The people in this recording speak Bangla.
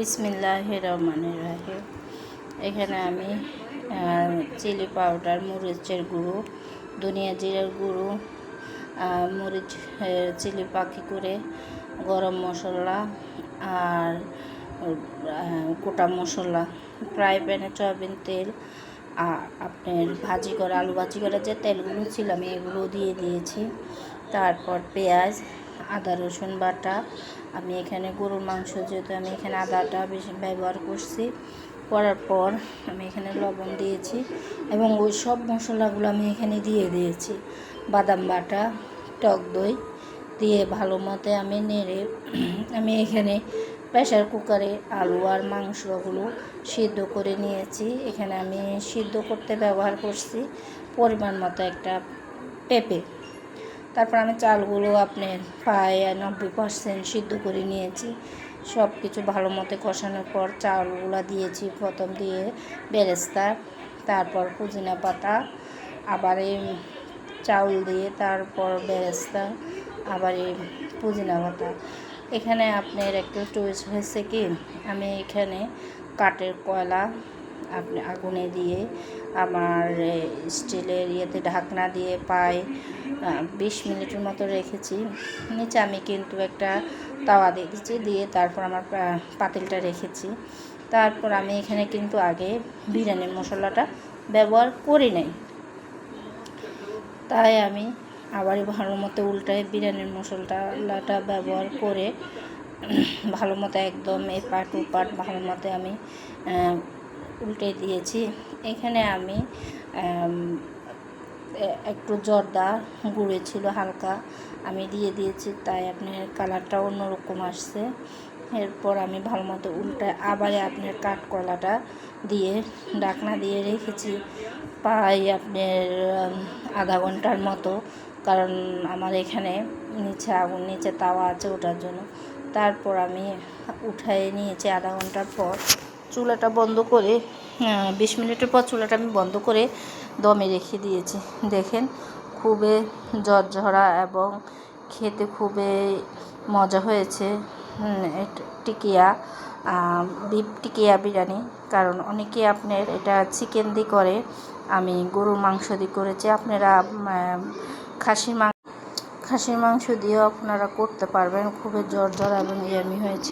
বিসমিল্লাহ রহমানির রাহিম। এখানে আমি চিলি পাউডার, মরিচের গুঁড়ো, ধনিয়া জিরার গুঁড়ো মরিচ চিলি পাখি করে, গরম মশলা আর গোটা মশলা, ফ্রাই প্যানে সয়াবিন তেল আপনার ভাজি করা, আলু ভাজি করা যে তেলগুলো ছিল, আমি এগুলো দিয়ে দিয়েছি। তারপর পেঁয়াজ আদা, রসুন বাটা। আমি এখানে গরুর মাংস, যেহেতু আমি এখানে আদাটা বেশি ব্যবহার করছি, করার পর আমি এখানে লবণ দিয়েছি এবং ওই সব মশলাগুলো আমি এখানে দিয়ে দিয়েছি। বাদাম বাটা, টক দই দিয়ে ভালো মতে আমি নেড়ে আমি এখানে প্রেশার কুকারে আলু আর মাংসগুলো সিদ্ধ করে নিয়েছি। এখানে আমি সিদ্ধ করতে ব্যবহার করছি পরিমাণ মতো একটা পেঁপে। তারপর আমি চালগুলো আপনার প্রায় নব্বই পার্সেন্ট সিদ্ধ করে নিয়েছি। সব কিছু ভালো মতো কষানোর পর চালগুলো দিয়েছি প্রথম দিয়ে বেরেস্তা, তারপর পুদিনা পাতা, আবার এই চাউল দিয়ে তারপর বেরেস্তা, আবার এই পুদিনা পাতা। এখানে আপনার একটু টুইস্ট হয়েছে কি, আমি এখানে কাঠের কয়লা আপনি আগুনে দিয়ে আমার স্টিলের ইয়েতে ঢাকনা দিয়ে পায় বিশ মিনিটের মতো রেখেছি। নিচে আমি কিন্তু একটা তাওয়া দিয়েছি, দিয়ে তারপর আমার পাতিলটা রেখেছি। তারপর আমি এখানে কিন্তু আগে বিরিয়ানির মশলাটা ব্যবহার করি নাই। তাই আমি আবারই ভালো মতো উল্টায় বিরিয়ানির মশলাটা ব্যবহার করে, ভালো মতো একদম এপাট পাট ভালো মতো আমি উল্টে দিয়েছি। এখানে আমি একটু জর্দা গুঁড়ে ছিল হালকা, আমি দিয়ে দিয়েছি, তাই আপনার কালারটা অন্যরকম আসছে। এরপর আমি ভালো মতো উল্টে আবার আপনার কাঠকলাটা দিয়ে ডাকনা দিয়ে রেখেছি, প্রায় আপনার আধা ঘণ্টার মতো, কারণ আমার এখানে নিচে আগুন, নিচে তাওয়া আছে ওটার জন্য। তারপর আমি উঠাই নিয়েছি আধা ঘণ্টার পর। চুলাটা বন্ধ করে বিশ মিনিটের পর চুলাটা আমি বন্ধ করে দমে রেখে দিয়েছি। দেখেন, খুবই ঝরঝরা এবং খেতে খুবই মজা হয়েছে। টিকিয়া বিফ টিকিয়া বিরিয়ানি। কারণ অনেকে আপনার এটা চিকেন দিয়ে করে, আমি গরুর মাংস দিয়ে করেছি। আপনারা খাসির মাংস খাসির মাংস দিয়েও আপনারা করতে পারবেন। খুবই ঝরঝরা এবং ইয়ামি হয়েছে।